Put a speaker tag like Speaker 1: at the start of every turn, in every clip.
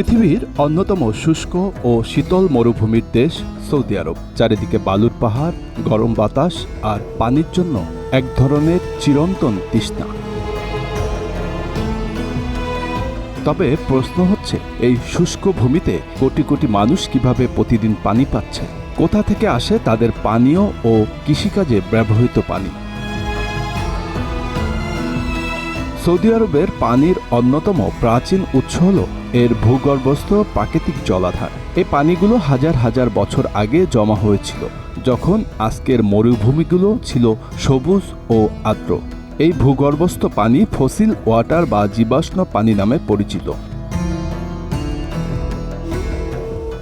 Speaker 1: পৃথিবীর অন্যতম শুষ্ক ও শীতল মরুভূমির দেশ সৌদি আরব। চারিদিকে বালুর পাহাড়, গরম বাতাস আর পানির জন্য এক ধরনের চিরন্তন তৃষ্ণা। তবে প্রশ্ন হচ্ছে, এই শুষ্ক ভূমিতে কোটি কোটি মানুষ কীভাবে প্রতিদিন পানি পাচ্ছে? কোথা থেকে আসে তাদের পানীয় ও কৃষিকাজে ব্যবহৃত পানি? সৌদি আরবের পানির অন্যতম প্রাচীন উৎস হল এর ভূগর্ভস্থ প্রাকৃতিক জলাধার। এই পানিগুলো হাজার হাজার বছর আগে জমা হয়েছিল, যখন আজকের মরুভূমিগুলো ছিল সবুজ ও আর্দ্র। এই ভূগর্ভস্থ পানি ফসিল ওয়াটার বা জীবাশ্ম পানি নামে পরিচিত।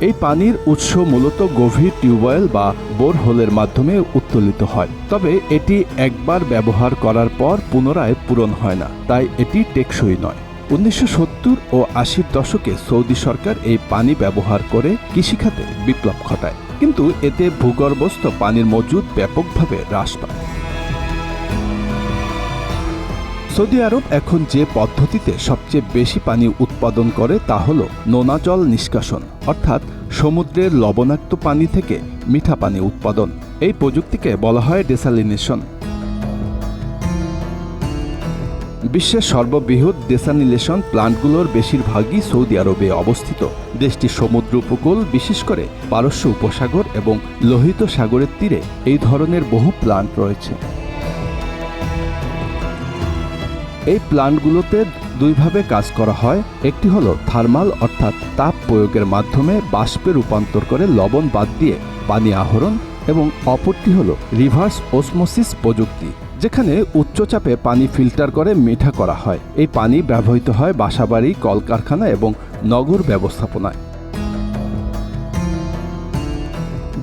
Speaker 1: এই পানির উৎস মূলত গভীর টিউবওয়েল বা বোরহোলের মাধ্যমে উত্তোলিত হয়। তবে এটি একবার ব্যবহার করার পর পুনরায় পূরণ হয় না, তাই এটি টেকসই নয়। উনিশশো ও আশির দশকে সৌদি সরকার এই পানি ব্যবহার করে কৃষিখাতে বিপ্লব ঘটায়। কিন্তু এতে ভূগর্ভস্থ পানির মজুদ ব্যাপকভাবে হ্রাস পায়। সৌদি আরব এখন যে পদ্ধতিতে সবচেয়ে বেশি পানি উৎপাদন করে তা হল নোনা জল নিষ্কাশন, অর্থাৎ সমুদ্রের লবণাক্ত পানি থেকে মিঠা পানি উৎপাদন। এই প্রযুক্তিকে বলা হয় ডেসালিনেশন বিশ্বের সর্ববৃহৎ ডেসানিলেশন প্লান্টগুলোর বেশিরভাগই সৌদি আরবে অবস্থিত। দেশটির সমুদ্র উপকূল, বিশেষ করে পারস্য উপসাগর এবং লোহিত সাগরের তীরে এই ধরনের বহু প্লান্ট রয়েছে। এই প্লান্টগুলোতে দুইভাবে কাজ করা হয়। একটি হলো থার্মাল, অর্থাৎ তাপ প্রয়োগের মাধ্যমে বাষ্পে রূপান্তর করে লবণ বাদ দিয়ে পানি আহরণ এবং অপরটি হলো রিভার্স ওসমোসিস প্রযুক্তি, যেখানে উচ্চচাপে পানি ফিল্টার করে মিঠা করা হয়। এই পানি ব্যবহৃত হয় বাসাবাড়ি, কলকারখানা এবং নগর ব্যবস্থাপনায়।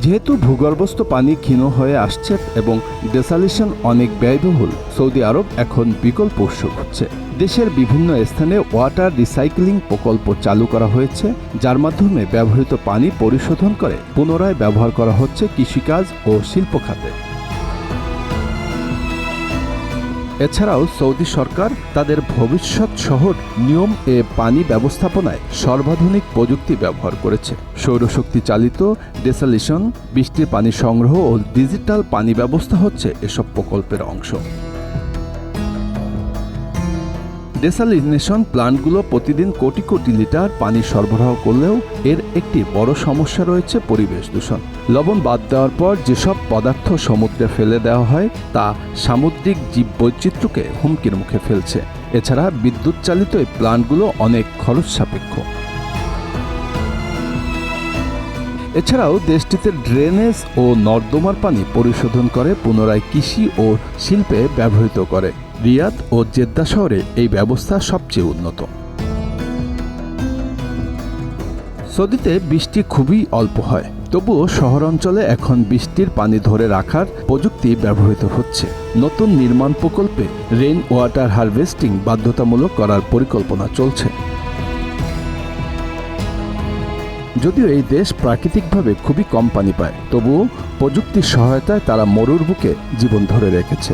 Speaker 1: যেহেতু ভূগর্ভস্থ পানি ক্ষীণ হয়ে আসছে এবং ডেসালিশন অনেক ব্যয়বহুল, সৌদি আরব এখন বিকল্প উৎস খুঁজছে দেশের বিভিন্ন স্থানে ওয়াটার রিসাইক্লিং প্রকল্প চালু করা হয়েছে, যার মাধ্যমে ব্যবহৃত পানি পরিশোধন করে পুনরায় ব্যবহার করা হচ্ছে কৃষিকাজ ও শিল্প খাতে এছাড়াও সৌদি সরকার তাদের ভবিষ্যৎ শহর নিয়ম এ পানি ব্যবস্থাপনায় সর্বাধুনিক প্রযুক্তি ব্যবহার করেছে। সৌরশক্তি চালিত ডেসালিশন, বৃষ্টির পানি সংগ্রহ ও ডিজিটাল পানি ব্যবস্থা হচ্ছে এসব প্রকল্পের অংশ। ডেসালিনেশন প্লান্টগুলো প্রতিদিন কোটি কোটি লিটার পানি সরবরাহ করলেও এর একটি বড় সমস্যা রয়েছে পরিবেশ দূষণ। লবণ বাদ দেওয়ার পর যেসব পদার্থ সমুদ্রে ফেলে দেওয়া হয়, তা সামুদ্রিক জীববৈচিত্র্যকে হুমকির মুখে ফেলছে। এছাড়া বিদ্যুৎ চালিত এই প্লান্টগুলো অনেক খরচ সাপেক্ষ এছাড়াও দেশটিতে ড্রেনেজ ও নর্দমার পানি পরিশোধন করে, পুনরায় কৃষি ও শিল্পে ব্যবহৃত করে। রিয়াদ ও জেদ্দা শহরে এই ব্যবস্থা সবচেয়ে উন্নত। সৌদিতে বৃষ্টি খুবই অল্প হয়, তবুও শহর অঞ্চলে এখন বৃষ্টির পানি ধরে রাখার প্রযুক্তি ব্যবহৃত হচ্ছে। নতুন নির্মাণ প্রকল্পে রেইন ওয়াটার হারভেস্টিং বাধ্যতামূলক করার পরিকল্পনা চলছে। যদিও এই দেশ প্রাকৃতিকভাবে খুবই কম পানি পায়, তবুও প্রযুক্তির সহায়তায় তারা মরুর বুকে জীবন ধরে রেখেছে।